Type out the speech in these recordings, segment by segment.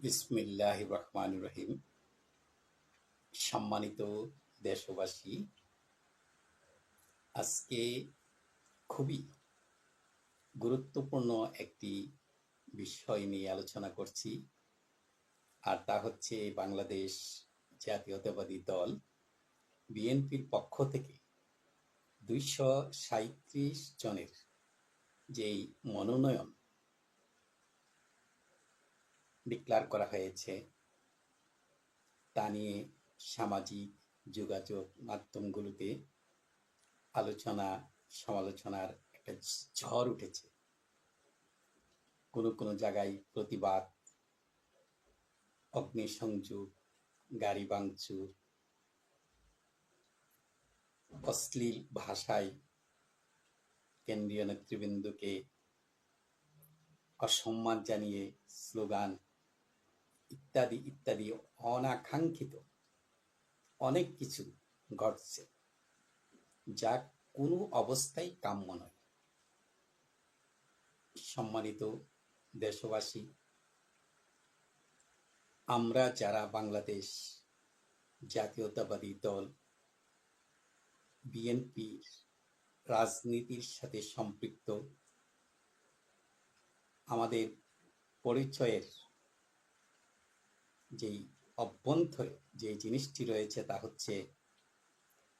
বিসমিল্লাহ রহমান রহিম সম্মানিত দেশবাসী, আজকে খুবই গুরুত্বপূর্ণ একটি বিষয় নিয়ে আলোচনা করছি, আর তা হচ্ছে বাংলাদেশ জাতীয়তাবাদী দল বিএনপির পক্ষ থেকে দুইশো সাঁত্রিশ জনের যেই মনোনয়ন ডিক্লার করা হয়েছে তা নিয়ে সামাজিক যোগাযোগ মাধ্যমগুলোতে আলোচনা সমালোচনার একটা ঝড় উঠেছে। কোনো কোনো জায়গায় প্রতিবাদ অগ্নিসংযোগ গাড়ি ভাঙচুর, অশ্লীল ভাষায় কেন্দ্রীয় নেতৃবৃন্দকে অসম্মান জানিয়ে স্লোগান ইত্যাদি ইত্যাদি অনাকাঙ্ক্ষিত। অনেক কিছু ঘটছে যা কোনো অবস্থায় কাম্য নয়। সম্মানিত দেশবাসী, আমরা যারা বাংলাদেশ জাতীয়তাবাদী দল বিএনপির রাজনীতির সাথে সম্পৃক্ত, আমাদের পরিচয়ের যেই অভ্যন্তরে যে জিনিসটি রয়েছে তা হচ্ছে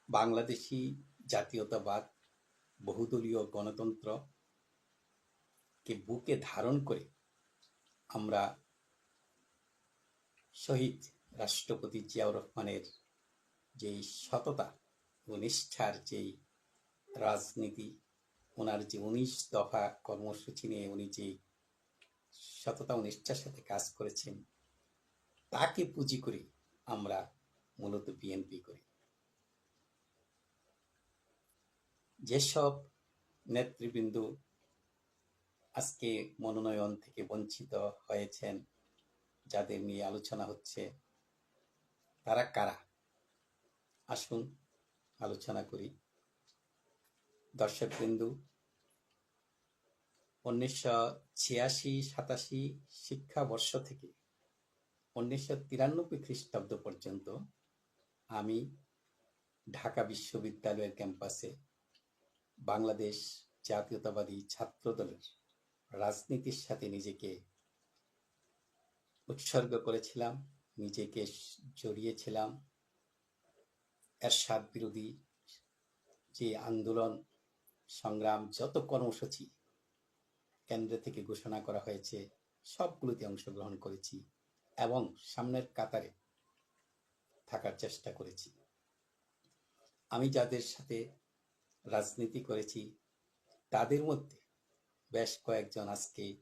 বাংলাদেশি জাতীয়তাবাদ, বহুদলীয় গণতন্ত্র কে বুকে ধারণ করে আমরা শহীদ রাষ্ট্রপতি জিয়াউর রহমানের যেই সততা ও নিষ্ঠার যেই রাজনীতি, ওনার যে উনিশ দফা কর্মসূচি নিয়ে উনি যে সততা ও নিষ্ঠার সাথে কাজ করেছেন তাকে পুঁজি করে আমরা মূলত বিএনপি করি। যেসব নেতৃবৃন্দ আজকে মনোনয়ন থেকে বঞ্চিত হয়েছেন, যাদের নিয়ে আলোচনা হচ্ছে, তারা কারা? আসুন আলোচনা করি। দর্শকবৃন্দু, উনিশশো ছিয়াশি সাতাশি শিক্ষাবর্ষ থেকে উনিশশো তিরানব্বই খ্রিস্টাব্দ পর্যন্ত আমি ঢাকা বিশ্ববিদ্যালয়ের ক্যাম্পাসে বাংলাদেশ জাতীয়তাবাদী ছাত্র দলের রাজনীতির সাথে নিজেকে উৎসর্গ করেছিলাম, নিজেকে জড়িয়েছিলাম। এরশাদ বিরোধী যে আন্দোলন, সংগ্রাম, যত কর্মসূচি কেন্দ্র থেকে ঘোষণা করা হয়েছে, সবগুলোতে অংশগ্রহণ করেছি। এবং সামনের কাতারে থাকার চেষ্টা করেছি। আমি যাদের সাথে রাজনীতি করেছি, তাদের মধ্যে বেশ কয়েকজন আজকে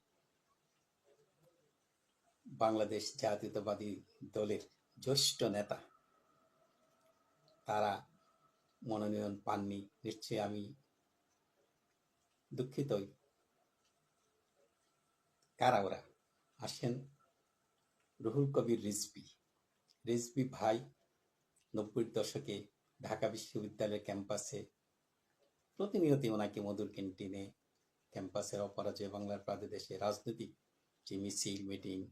বাংলাদেশ জাতীয়তাবাদী দলের জ্যেষ্ঠ নেতা, তারা মনোনয়ন পাননি। নিশ্চয়ই আমি দুঃখিতই। কারা ওরা? আসেন রুহুল কবির রিজবি রিজবি ভাই নব্বই দশকে ঢাকা বিশ্ববিদ্যালয়ের ক্যাম্পাসে প্রতিনিয়তই ওনাকে মধুর ক্যান্টিনে ক্যাম্পাসের অপরাজয় বাংলার প্রাদেশে রাজনৈতিক যে মিছিল, মিটিং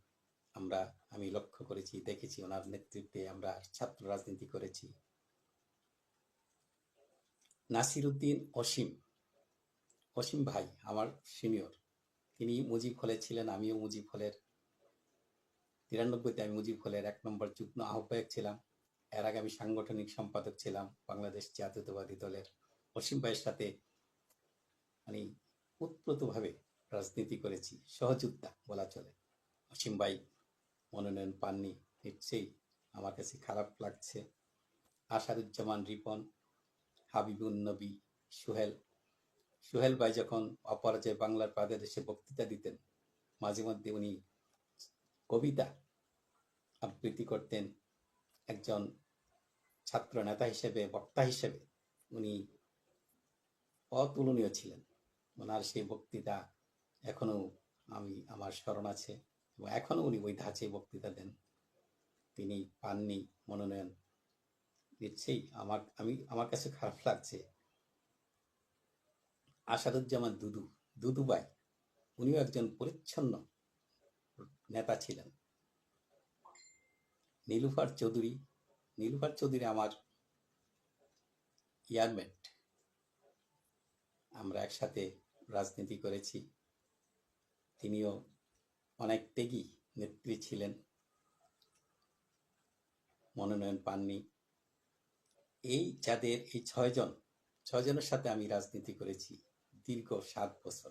আমরা, আমি লক্ষ্য করেছি, দেখেছি, ওনার নেতৃত্বে আমরা ছাত্র রাজনীতি করেছি। নাসির উদ্দিন অসীম অসীম ভাই, আমার সিনিয়র। তিনি মুজিব হলে ছিলেন, আমিও মুজিব হলের তিরানব্বইতে আমি মুজিব হলের এক নম্বর যুগ্ম আহ্বায়ক ছিলাম। এর আগে আমি সাংগঠনিক সম্পাদক ছিলাম বাংলাদেশ জাতীয়তাবাদী দলের। অসীম ভাইয়ের সাথে আমি উৎপ্রতভাবে রাজনীতি করেছি, সহযোদ্ধা বলা চলে। অসীম ভাই মনোনয়ন পাননি, নিশ্চয়ই আমার কাছে খারাপ লাগছে। আসাদুজ্জামান রিপন, হাবিবুন নবী, সুহেল। সুহেল ভাই যখন অপরাজয় বাংলার প্রাদেশে বক্তৃতা দিতেন, মাঝে মধ্যে উনি কবিতা আবৃত্তি করতেন একজন ছাত্র নেতা হিসেবে, বক্তা হিসেবে। উনি অতুলনীয় ছিলেন। ওনার সেই বক্তৃতা এখনও আমি, আমার স্মরণ আছে এবং এখনও উনি ওই ধাঁচে বক্তৃতা দেন। তিনি পাননি মনোনয়ন। নিশ্চয়ই আমার, আমি, আমার কাছে খারাপ লাগছে। আসাদুজ্জামান দুদু, দুদুবাই, উনিও একজন পরিচ্ছন্ন নেতা ছিলেন। নীলুফার চৌধুরী নীলুফার চৌধুরী আমার ইয়ারমেট আমরা একসাথে রাজনীতি করেছি। তিনিও অনেক ত্যাগী নেত্রী ছিলেন। মনোনয়ন পাননি। এই যাদের, এই ছয়জন, ছয়জনের সাথে আমি রাজনীতি করেছি দীর্ঘ সাত বছর।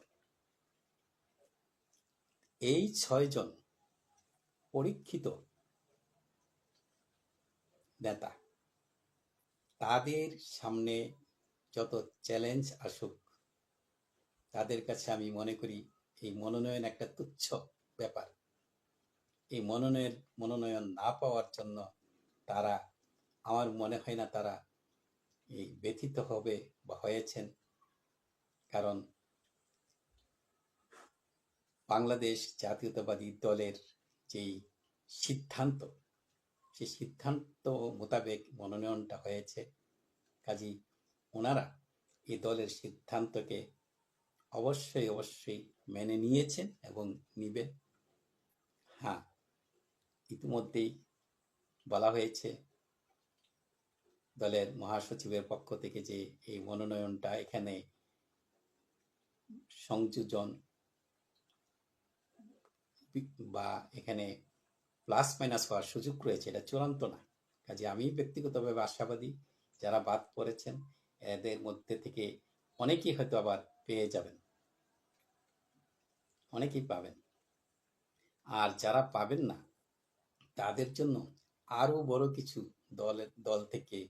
এই ছয়জন পরীক্ষিত নেতা। তাদের সামনে যত চ্যালেঞ্জ আসুক, তাদের কাছে আমি মনে করি এই মনোনয়ন একটা তুচ্ছ ব্যাপার। এই মনোনয়ন মনোনয়ন না পাওয়ার জন্য তারা, আমার মনে হয় না তারা এই ব্যথিত হবে বা হয়েছেন। কারণ বাংলাদেশ জাতীয়তাবাদী দলের যেই সিদ্ধান্ত, সেই সিদ্ধান্ত মোতাবেক মনোনয়নটা হয়েছে। কাজী ওনারা এই দলের সিদ্ধান্তকে অবশ্যই অবশ্যই মেনে নিয়েছেন এবং নিবেন। হ্যাঁ ইতিমধ্যেই বলা হয়েছে, দলের মহাসচিবের পক্ষ থেকে যে এই মনোনয়নটা এখানে সংযোজন বা এখানে প্লাস মাইনাস হওয়ার সুযোগ রয়েছে, এটা চূড়ান্ত না। কাজে আমি ব্যক্তিগতভাবে আশাবাদী, যারা বাদ পড়েছেন, এদের মধ্যে থেকে অনেকেই হয়তো আবার পেয়ে যাবেন। অনেকেই পাবেন। আর যারা পাবেন না, তাদের জন্য আরও বড় কিছু দলের দল থেকে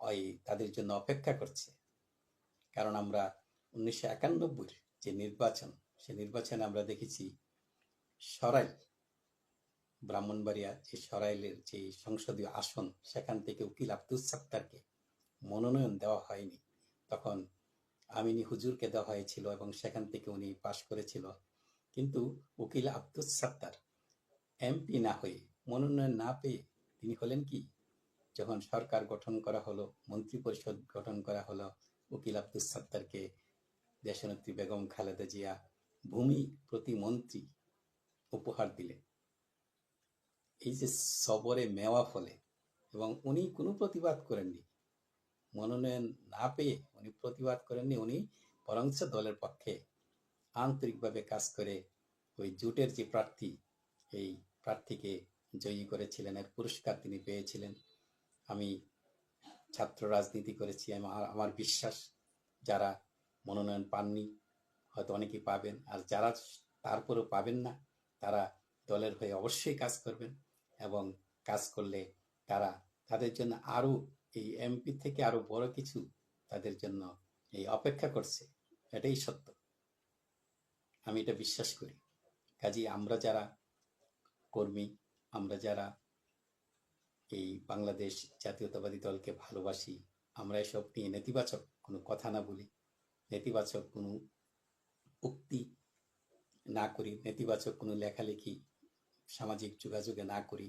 ওই তাদের জন্য অপেক্ষা করছে। কারণ আমরা উনিশশো একানব্বই যে নির্বাচন, সে নির্বাচনে আমরা দেখেছি সরাইল ব্রাহ্মণবাড়িয়া যে সরাইলের যে সংসদীয় আসন, সেখান থেকে উকিল আব্দুল সাত্তারকে মনোনয়ন দেওয়া হয়নি। তখন আমিনী হুজুরকে দেওয়া হয়েছিল এবং সেখান থেকে উনি পাশ করেছিল। কিন্তু উকিল আব্দুল সাত্তার এমপি না হয়ে মনোনয়ন না পেয়ে তিনি হলেন কি? যখন সরকার গঠন করা হলো মন্ত্রী পরিষদ গঠন করা হলো, উকিল আব্দুল সাত্তারকে দেশনেত্রী বেগম খালেদা জিয়া ভূমি প্রতিমন্ত্রী উপহার দিলেন। এই যে সবরে মেওয়া ফলে, এবং উনি কোনো প্রতিবাদ করেননি, মনোনয়ন না পেয়ে উনি প্রতিবাদ করেননি, উনি বরঞ্চ দলের পক্ষে আন্তরিকভাবে কাজ করে ওই জোটের যে প্রার্থী, এই প্রার্থীকে জয়ী করেছিলেন, এর পুরস্কার তিনি পেয়েছিলেন। আমি ছাত্র রাজনীতি করেছি আমার আমার বিশ্বাস, যারা মনোনয়ন পাননি, হয়তো অনেকেই পাবেন, আর যারা তারপরেও পাবেন না তারা দলের হয়ে অবশ্যই কাজ করবেন এবং কাজ করলে তারা তাদের জন্য আরও এই এমপি থেকে আরও বড় কিছু তাদের জন্য এই অপেক্ষা করছে। এটাই সত্য। আমি এটা বিশ্বাস করি। কাজে আমরা যারা কর্মী, আমরা যারা এই বাংলাদেশ জাতীয়তাবাদী দলকে ভালোবাসি, আমরা এসব নিয়ে নেতিবাচক কোনো কথা না বলি। নেতিবাচক কোনো উক্তি না করি, নেতিবাচক কোনো লেখালেখি, সামাজিক যোগাযোগে না করি,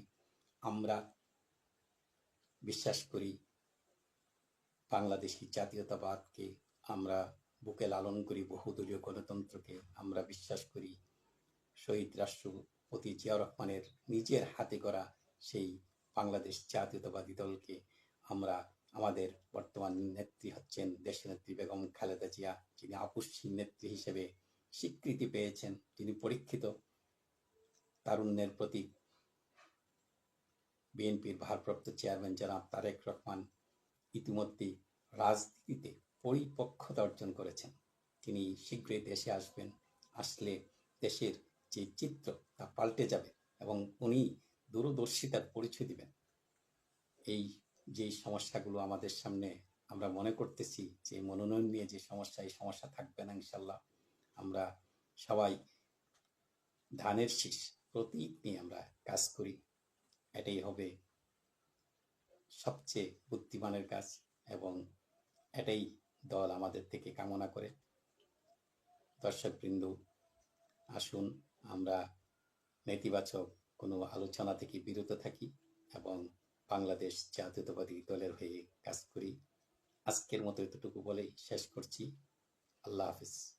আমরা বিশ্বাস করি বাংলাদেশি জাতীয়তাবাদকে আমরা বুকে লালন করি, বহুদলীয় গণতন্ত্রকে আমরা বিশ্বাস করি, শহীদ রাষ্ট্রপতি জিয়া রহমানের নিজের হাতে করা সেই বাংলাদেশ জাতীয়তাবাদী দলকে আমরা আমাদের বর্তমান নেত্রী হচ্ছেন দেশনেত্রী বেগম খালেদা জিয়া, যিনি আপুষ্যী নেত্রী হিসেবে স্বীকৃতি পেয়েছেন। তিনি পরীক্ষিত তারুণ্যের প্রতীক বিএনপির ভারপ্রাপ্ত চেয়ারম্যান জনাব তারেক রহমান ইতিমধ্যেই রাজনীতিতে পরিপক্কতা অর্জন করেছেন। তিনি শীঘ্রই দেশে আসবেন। আসলে দেশের যে চিত্র তা পাল্টে যাবে এবং উনি দূরদর্শিতার পরিচয় দিবেন। এই যে সমস্যাগুলো আমাদের সামনে আমরা মনে করতেছি, যে মনোনয়ন নিয়ে যে সমস্যা, এই সমস্যা থাকবে না ইনশাল্লাহ। আমরা সবাই ধানের শীষ প্রতীক নিয়ে আমরা কাজ করি। এটাই হবে সবচেয়ে বুদ্ধিমানের কাজ এবং এটাই দল আমাদের থেকে কামনা করে। দর্শকবৃন্দ, আসুন আমরা নেতিবাচক কোনো আলোচনা থেকে বিরত থাকি এবং বাংলাদেশ জাতীয়তাবাদী দলের হয়ে কাজ করি। আজকের মতো এতটুকু বলেই শেষ করছি। আল্লাহ হাফিজ।